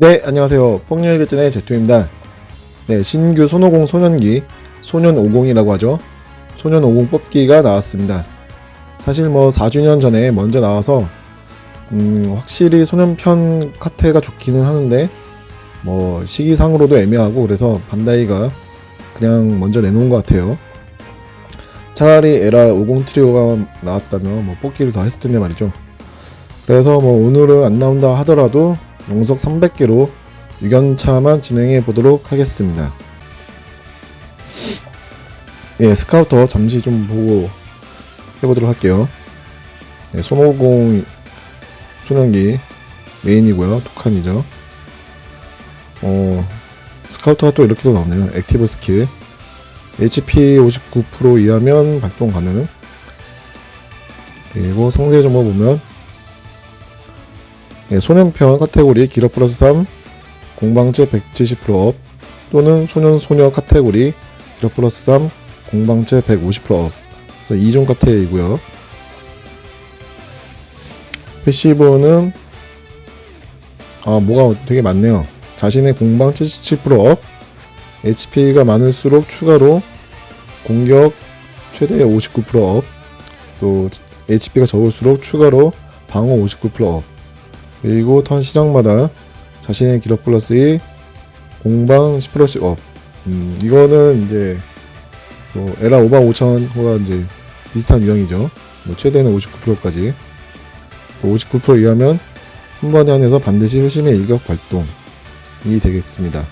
네, 안녕하세요. 폭력의 끝전의 제토입니다. 네, 신규 손오공 소년기, 소년 50이라고 하죠. 소년 50 뽑기가 나왔습니다. 사실 뭐 4주년 전에 먼저 나와서, 음, 확실히 소년편 카테가 좋기는 하는데, 뭐, 시기상으로도 애매하고, 그래서 반다이가 그냥 먼저 내놓은 것 같아요. 차라리 에라 50 트리오가 나왔다면, 뭐, 뽑기를 더 했을 텐데 말이죠. 그래서 뭐, 오늘은 안 나온다 하더라도, 용석 300개로 6연차만 진행해 보도록 하겠습니다. 예, 스카우터 잠시 좀 보고 해보도록 할게요. 네, 손오공 소년기 메인이고요. 독한이죠. 어, 스카우터가 또 이렇게도 나오네요. 액티브 스킬. HP 59% 이하면 발동 가능. 그리고 상세 정보 보면 예, 소년편 카테고리 기력 플러스 3 공방제 170%업 또는 소년 소녀 카테고리 기력 플러스 3 공방제 150%업. 그래서 2종 카테이고요. 패시브는 아 뭐가 되게 많네요. 자신의 공방 77%업 HP가 많을수록 추가로 공격 최대 59%업 또 HP가 적을수록 추가로 방어 59%업 그리고 턴 시작마다 자신의 기록 플러스 2 공방 10%씩 업. 음, 이거는 이제 뭐 에라 5만 5천과 이제 비슷한 유형이죠. 뭐 최대는 59%까지. 59% 이하면 한 번에 한해서 반드시 회심의 일격 발동이 되겠습니다.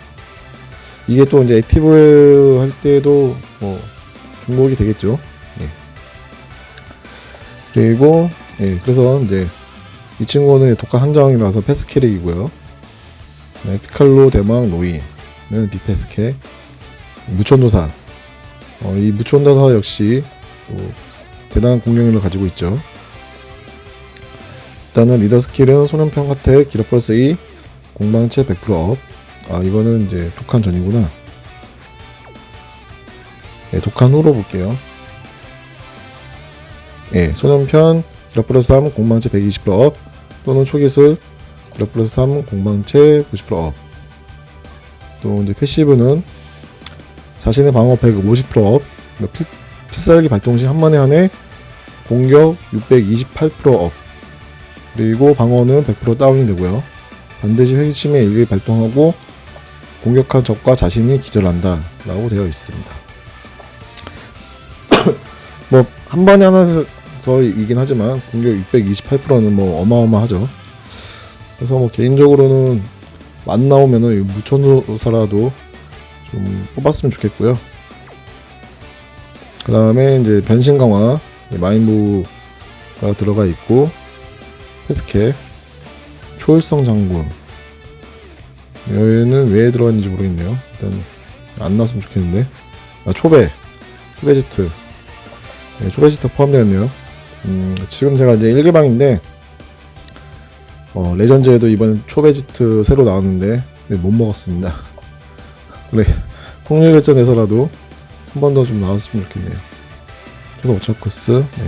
이게 또 이제 액티브 할 때도 뭐 중복이 되겠죠. 예. 그리고 예, 그래서 이제 이 친구는 독한 한정이라서 패스 캐릭이고요. 네, 피칼로 대망 노인은 비패스캐 무천도사. 어, 이 무천도사 역시 또 대단한 공격력을 가지고 있죠. 일단은 리더 스킬은 소년평 카테 기력 플러스 2 공방체 100%업. 아 이거는 이제 독한 전이구나. 예, 독한 후로 볼게요. 예, 소년편 기력 플러스 3 공방체 120%업 또는 초기술 기력 플러스 3 공방체 90%업. 또 이제 패시브는 자신의 방어 150%업 그리고 피, 필살기 발동 시 한 번에 한해 공격 628%업. 그리고 방어는 100% 다운이 되고요. 반드시 회심의 일기 발동하고 공격한 적과 자신이 기절한다 라고 되어 있습니다. 뭐 한 번에 하나 서이긴 하지만 공격 628%는 뭐 어마어마하죠 그래서 뭐 개인적으로는 안 나오면은 이 무천도사라도 좀 뽑았으면 좋겠고요. 그 다음에 이제 변신 강화 마인부가 들어가 있고 패스캡 초월성 장군 얘는 왜 들어갔는지 모르겠네요. 일단 안 나왔으면 좋겠는데 아 초배 초배지트 네, 초배지트 포함되었네요. 음, 지금 제가 이제 1개방인데 어, 레전드에도 이번 초베지트 새로 나왔는데 못 먹었습니다. 그래 폭력결전에서라도 한 번 더 좀 나왔으면 좋겠네요. 그래서 오차코스 네.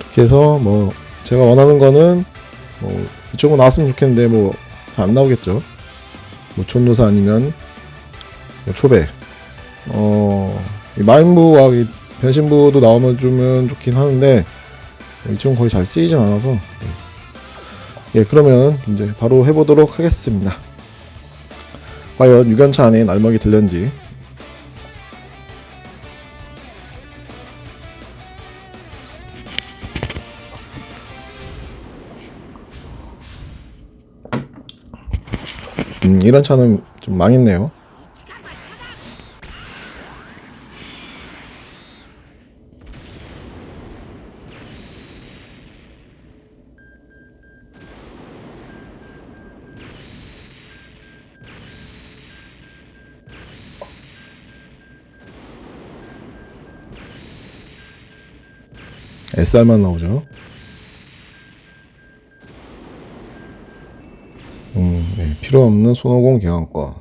이렇게 해서 뭐 제가 원하는 거는 뭐 이쪽은 나왔으면 좋겠는데 뭐잘안 나오겠죠. 뭐 촌노사 아니면 뭐 초배 어 마인부와 이 변신부도 나오면 주면 좋긴 하는데 이쪽은 거의 잘 쓰이진 않아서 네. 예, 그러면 이제 바로 해보도록 하겠습니다. 과연 6연차 안에 날먹이 들렸는지. 음, 1연차는 좀 망했네요. SR만 나오죠. 음, 네, 필요 없는 손오공 개항권.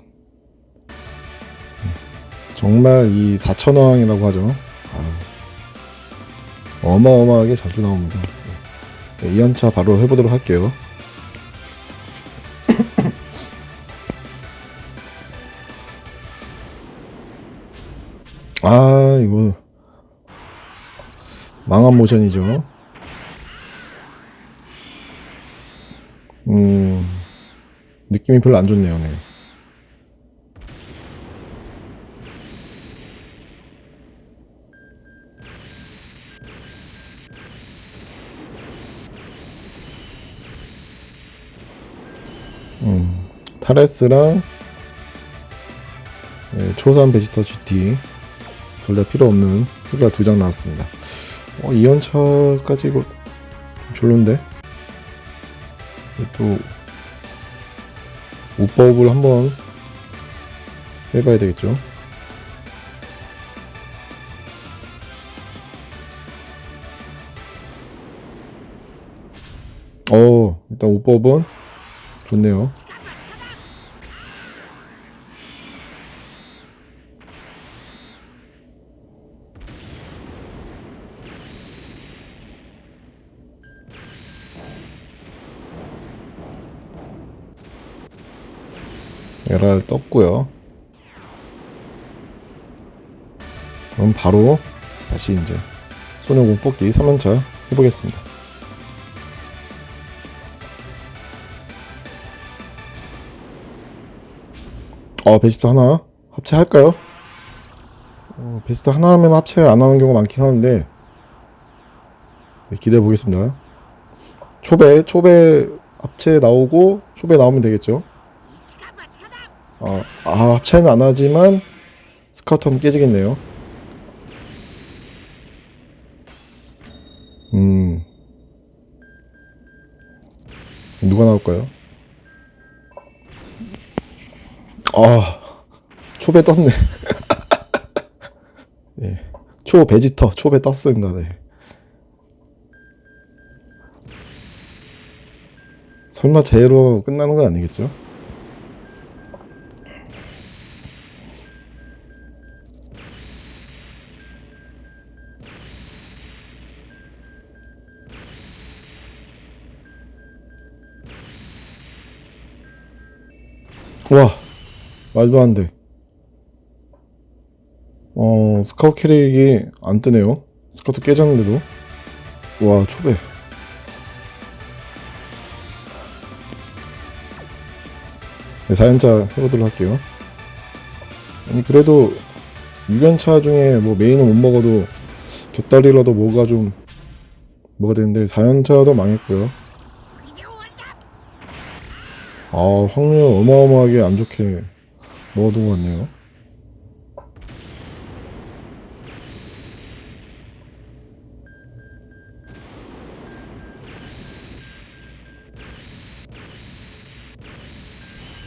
음, 정말 이 4천왕이라고 하죠. 아유, 어마어마하게 자주 나옵니다. 네, 2연차 바로 해보도록 할게요. 망한 모션이죠. 음 느낌이 별로 안 좋네요. 네. 음, 타레스랑 네, 초산 베지터 GT 둘 다 필요 없는 스살 두 장 나왔습니다. 어, 2연차까지 이거 좀 별론데? 또 오법을 한번 해봐야 되겠죠. 어 일단 오법은 좋네요. 에랄 떴고요. 그럼 바로 다시 이제 소녀공 뽑기 3연차 해보겠습니다. 어 베스트 하나 합체할까요? 어, 베스트 하나 하면 합체 안 하는 경우가 많긴 하는데 네, 기대해 보겠습니다. 초배 초배 합체 나오고 초배 나오면 되겠죠. 어, 아 합체는 안 하지만 스카우터는 깨지겠네요. 음 누가 나올까요? 아 초배 떴네. 예, 초 베지터 초배 떴습니다. 네. 설마 제로 끝나는 건 아니겠죠? 와 말도 안 돼. 어 스카우트 캐릭이 안 뜨네요. 스카우트 깨졌는데도 와 초배. 네, 4연차 해보도록 할게요. 아니 그래도 6연차 중에 뭐 메인은 못 먹어도 곁다리라도 뭐가 좀 뭐가 되는데 4연차도 망했고요. 아 확률 어마어마하게 안 좋게 먹어둔 것 같네요.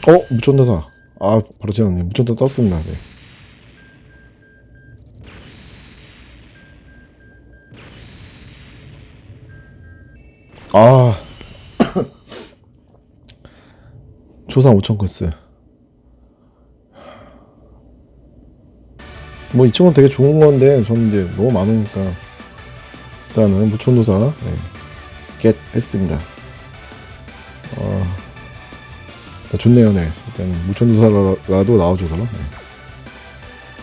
어 무천다사 아 바로 지났네 무천다 떴습니다 네. 조상 5천 코스 뭐 이 친구는 되게 좋은 건데 저는 이제 너무 많으니까 일단은 무천도사 네. 겟 했습니다 어, 다 좋네요 네 일단은 무천도사라도 나와줘서 네.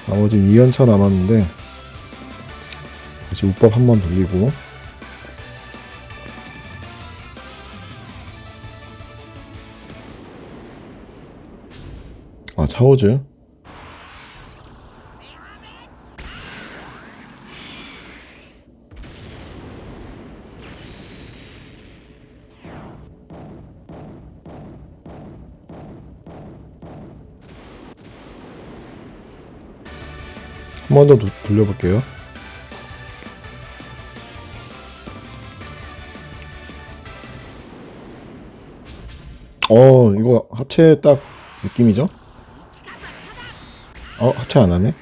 나머지 2연차 남았는데 다시 우법 한 번 돌리고 아 차오즈 한번 더 돌려볼게요 어 이거 합체 딱 느낌이죠? 어 합체 안 하네?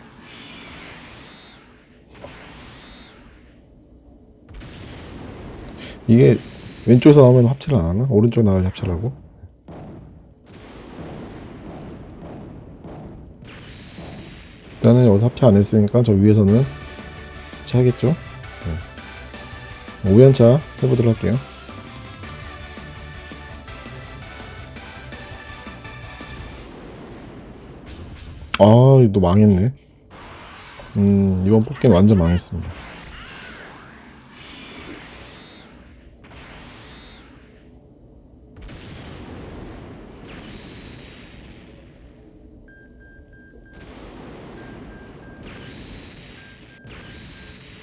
이게 왼쪽에서 나오면 합체를 안 하나? 오른쪽 나와야 합체를 하고? 일단은 여기서 합체 안 했으니까 저 위에서는 합체하겠죠? 네. 5연차 해보도록 할게요. 아, 또 망했네. 음, 이번 뽑기는 완전 망했습니다.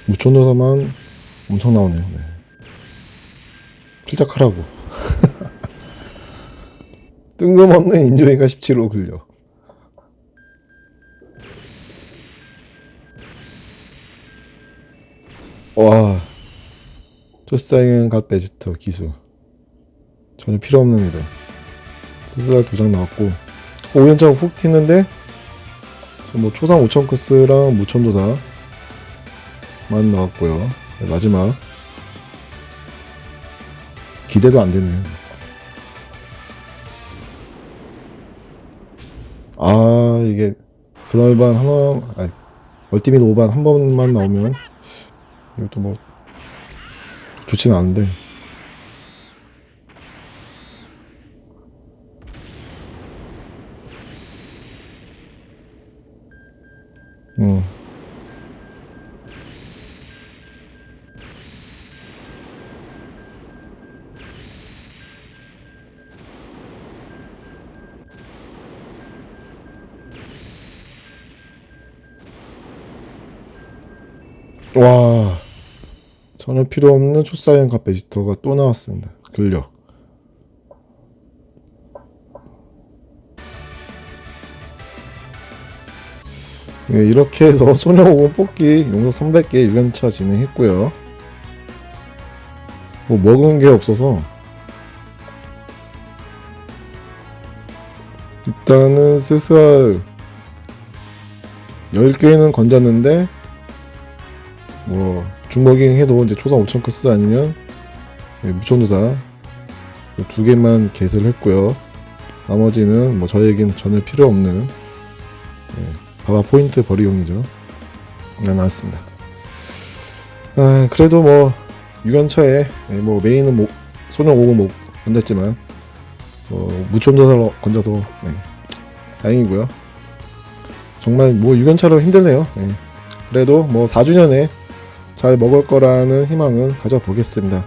무촌도사만 엄청 나오네요. 네. 필작하라고. 뜬금없는 인조인가 17호 굴려. 와. 조사인 갓 베지터 기수. 전혀 필요 없는 애들. 스스랄 두장 나왔고. 5연차 훅 했는데, 저뭐 초상 5천 크스랑 무천도사 만 나왔고요. 네, 마지막 기대도 안 되네요. 아 이게 그날반 하나 아니 얼티밋 5반 한 번만 나오면 이것도 뭐 좋지는 않은데. 음. 와 전혀 필요 없는 초사이언 베지터가 또 나왔습니다. 근력. 예, 이렇게 해서 소녀오공 뽑기 용서 300개 6연차 진행했고요. 뭐 먹은 게 없어서 일단은 슬슬 10개는 건졌는데 뭐 중먹잉 해도 이제 초상 5천 크스 아니면 예, 무천도사 두 개만 개설 했고요. 나머지는 뭐 저에겐 전혀 필요 없는 예, 바바 포인트 버리용이죠. 네, 나왔습니다. 아 그래도 뭐 6연차에 예, 뭐 메인은 뭐 소녀 5고 못 건졌지만 뭐 무천도사로 건져서 네, 다행이고요. 정말 뭐 6연차로 힘들네요. 예. 그래도 뭐 4주년에 잘 먹을 거라는 희망은 가져보겠습니다.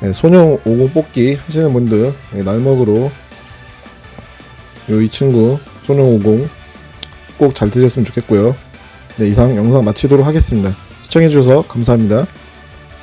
네, 소녀 50 뽑기 하시는 분들 네, 날먹으로 요 이 친구 소녀 50 꼭 잘 드셨으면 좋겠고요. 네, 이상 영상 마치도록 하겠습니다. 시청해주셔서 감사합니다.